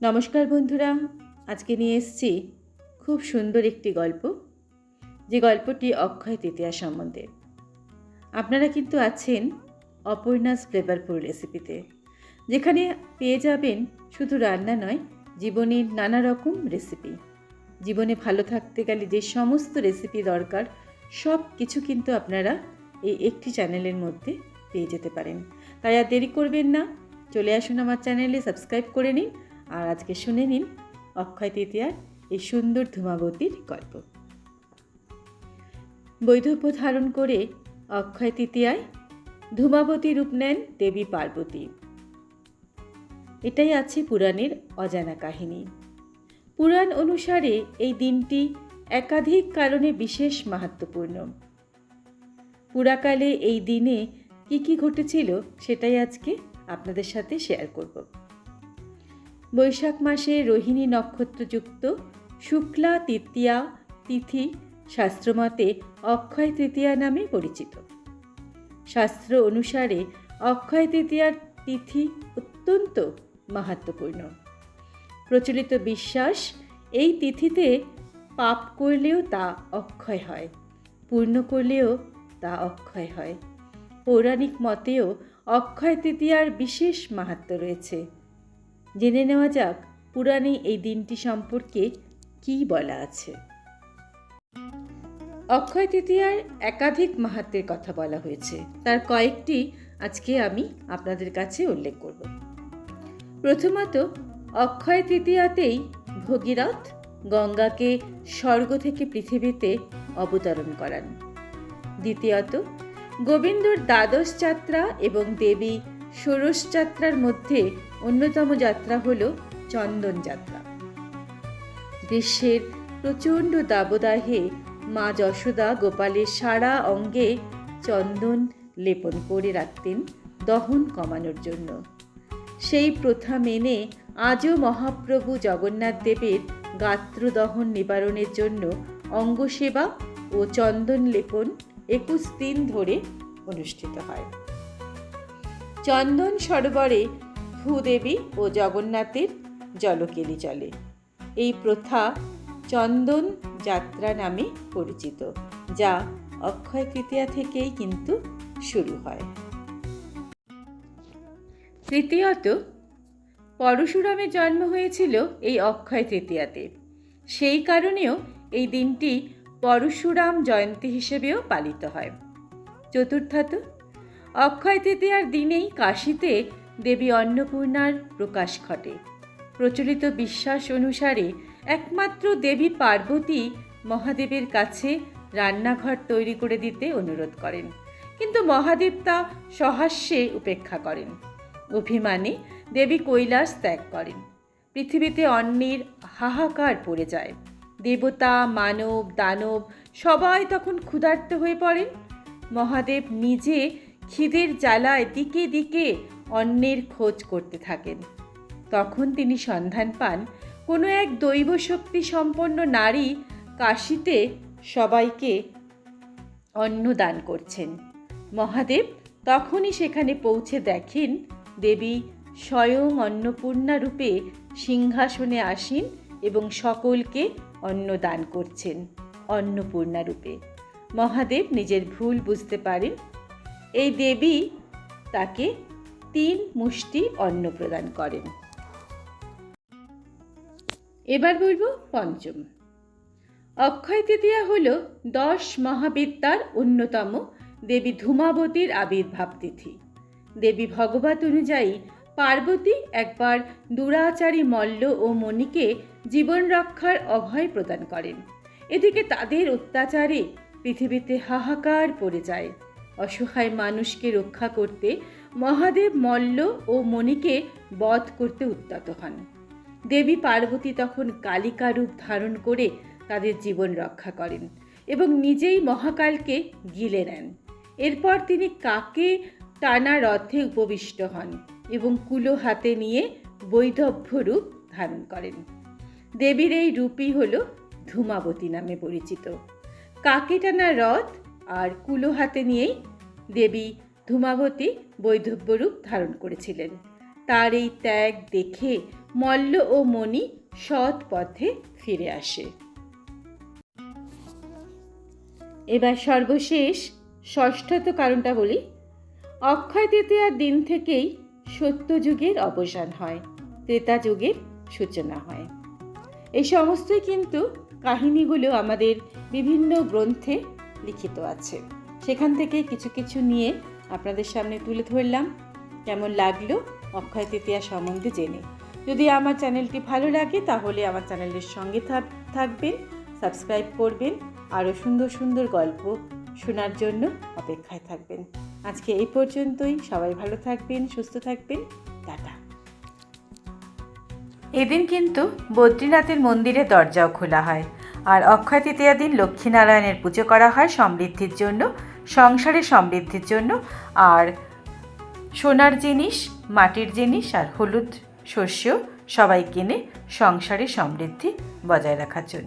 নমস্কার বন্ধুরা, আজকে নিয়ে এসেছি খুব সুন্দর একটি গল্প, যে গল্পটি অক্ষয় তৃতীয়া সম্বন্ধে। আপনারা কিন্তু আছেন অপর্ণাস ফ্লেভারফুল রেসিপিতে, যেখানে পেয়ে যাবেন শুধু রান্না নয় জীবনের নানা রকম রেসিপি। জীবনে ভালো থাকতে গেলে যে সমস্ত রেসিপি দরকার, সব কিছু কিন্তু আপনারা এই একটি চ্যানেলের মধ্যে পেয়ে যেতে পারেন। তাই আর দেরি করবেন না, চলে আসুন আমার চ্যানেলে সাবস্ক্রাইব করে নিন আর আজকে শুনে নিন অক্ষয় তৃতীয়ার এই সুন্দর ধূমাবতীর গল্প। বৈধব্য ধারণ করে অক্ষয় তৃতীয়ায় ধূমাবতী রূপ নেন দেবী পার্বতী। এটাই আছে পুরাণের অজানা কাহিনী। পুরাণ অনুসারে এই দিনটি একাধিক কারণে বিশেষ মাহাত্মপূর্ণ। পুরাকালে এই দিনে কি কি ঘটেছিল সেটাই আজকে আপনাদের সাথে শেয়ার করব। বৈশাখ মাসে রোহিণী নক্ষত্রযুক্ত, শুক্লা তৃতীয়া তিথি শাস্ত্রমতে অক্ষয় তৃতীয়া নামে পরিচিত। শাস্ত্র অনুসারে অক্ষয় তৃতীয়ার তিথি অত্যন্ত মাহাত্মপূর্ণ প্রচলিত বিশ্বাস, এই তিথিতে পাপ করলেও তা অক্ষয় হয়, পূর্ণ করলেও তা অক্ষয় হয়। পৌরাণিক মতেও অক্ষয় তৃতীয়ার বিশেষ মাহাত্ম্য রয়েছে। জেনে নেওয়া যাক পুরাণে এই দিনটি সম্পর্কে কি বলা আছে। অক্ষয় তৃতীয়ার একাধিক মাহাত্মের কথা বলা হয়েছে। তার কয়েকটি আজকে আমি আপনাদের কাছে উল্লেখ করব। প্রথমত, অক্ষয় তৃতীয়াতেই ভগীরথ গঙ্গাকে স্বর্গ থেকে পৃথিবীতে অবতরণ করান। দ্বিতীয়ত, গোবিন্দর দ্বাদশ যাত্রা এবং দেবী ষোড়শ যাত্রার মধ্যে অন্যতম যাত্রা হল চন্দন যাত্রা। গ্রীষ্মের প্রচণ্ড দাবদাহে মা যশোদা গোপালের সারা অঙ্গে চন্দন লেপন করে রাখতেন দহন কমানোর জন্য। সেই প্রথা মেনে আজও মহাপ্রভু জগন্নাথ দেবের গাত্রদহন নিবারণের জন্য অঙ্গসেবা ও চন্দন লেপন একুশ দিন ধরে অনুষ্ঠিত হয়। চন্দন সরোবরে ভূদেবী ও জগন্নাথের জলকেলি চলে। এই প্রথা চন্দন যাত্রা নামে পরিচিত, যা অক্ষয় তৃতীয়া থেকেই কিন্তু শুরু হয়। তৃতীয়ত পরশুরামের জন্ম হয়েছিল এই অক্ষয় তৃতীয়াতে। সেই কারণেও এই দিনটি পরশুরাম জয়ন্তী হিসেবেও পালিত হয়। চতুর্থত, অক্ষয় তৃতীয়ার দিনেই কাশীতে দেবী অন্নপূর্ণার প্রকাশ ঘটে। প্রচলিত বিশ্বাস অনুসারে একমাত্র দেবী পার্বতী মহাদেবের কাছে রান্নাঘর তৈরি করে দিতে অনুরোধ করেন। কিন্তু মহাদেব তা সহাস্যে উপেক্ষা করেন। অভিমানে দেবী কৈলাস ত্যাগ করেন। পৃথিবীতে অন্যের হাহাকার পড়ে যায়। দেবতা, মানব, দানব সবাই তখন ক্ষুধার্ত হয়ে পড়েন। মহাদেব নিজে খিদের জ্বালায় দিকে দিকে অন্যের খোঁজ করতে থাকেন। তখন তিনি সন্ধান পান কোনো এক দৈব শক্তি সম্পন্ন নারী কাশিতে সবাইকে অন্ন দান করছেন। মহাদেব তখনই সেখানে পৌঁছে দেখেন দেবী স্বয়ং অন্নপূর্ণা রূপে সিংহাসনে আসীন এবং সকলকে অন্ন দান করছেন অন্নপূর্ণা রূপে। মহাদেব নিজের ভুল বুঝতে পারেন। এই দেবী তাকে তিন মুষ্টি, অন্ন প্রদান করেন। এবার বলব পঞ্চম। অক্ষয় তৃতীয়া হল দশ মহাবিদ্যার অন্যতম দেবী ধূমাবতীর আবির্ভাব তিথি। দেবী ভগবত অনুযায়ী পার্বতী একবার দুরাচারী মল্ল ও মণিকে জীবন রক্ষার অভয় প্রদান করেন। এদিকে তাদের অত্যাচারে পৃথিবীতে হাহাকার পড়ে যায়। অসহায় মানুষকে রক্ষা করতে মহাদেব মল্ল ও মণিকে বধ করতে উদ্যত হন। দেবী পার্বতী তখন কালিকা রূপ ধারণ করে তাদের জীবন রক্ষা করেন এবং নিজেই মহাকালকে গিলে নেন। এরপর তিনি কাকে টানা রথে উপবিষ্ট হন এবং কুলো হাতে নিয়ে বৈধব্য রূপ ধারণ করেন। দেবীর এই রূপই হল ধূমাবতী নামে পরিচিত। কাকে টানা রথ? আর কুলো হাতে নিয়েই দেবী ধূমাবতী বৈধব্য রূপ ধারণ করেছিলেন। তার এই ত্যাগ দেখে মল্ল ও মণি সৎ পথে ফিরে আসে। এবার সর্বশেষ, ষষ্ঠত কারণটা বলি। অক্ষয় তৃতীয়ার দিন থেকেই সত্যযুগের অবসান হয়, ত্রেতা যুগের সূচনা হয়। এই সমস্তই কিন্তু কাহিনীগুলো আমাদের বিভিন্ন গ্রন্থে লিখিত আছে। সেখান থেকে কিছু কিছু নিয়ে আপনাদের সামনে তুলে ধরলাম। কেমন লাগল? অক্ষয় তৃতীয়া সম্বন্ধে জেনে। যদি আমার চ্যানেলটি ভালো লাগে, তাহলে আমার চ্যানেলের সঙ্গে থাক- থাকবেন, সাবস্ক্রাইব করবেন, আরও সুন্দর সুন্দর গল্প শোনার জন্য অপেক্ষায় থাকবেন। আজকে এই পর্যন্তই। সবাই ভালো থাকবেন, সুস্থ থাকবেন। টাটা। এদিন কিন্তু বদ্রীনাথের মন্দিরে দরজাও খোলা হয়। আর অক্ষয় তৃতীয়া দিন লক্ষ্মীনারায়ণের পুজো করা হয় সমৃদ্ধির জন্য, সংসারে সমৃদ্ধির জন্য, আর সোনার জিনিস, মাটির জিনিস আর হলুদ শস্য সবাই কিনে সংসারে সমৃদ্ধি বজায় রাখার জন্য।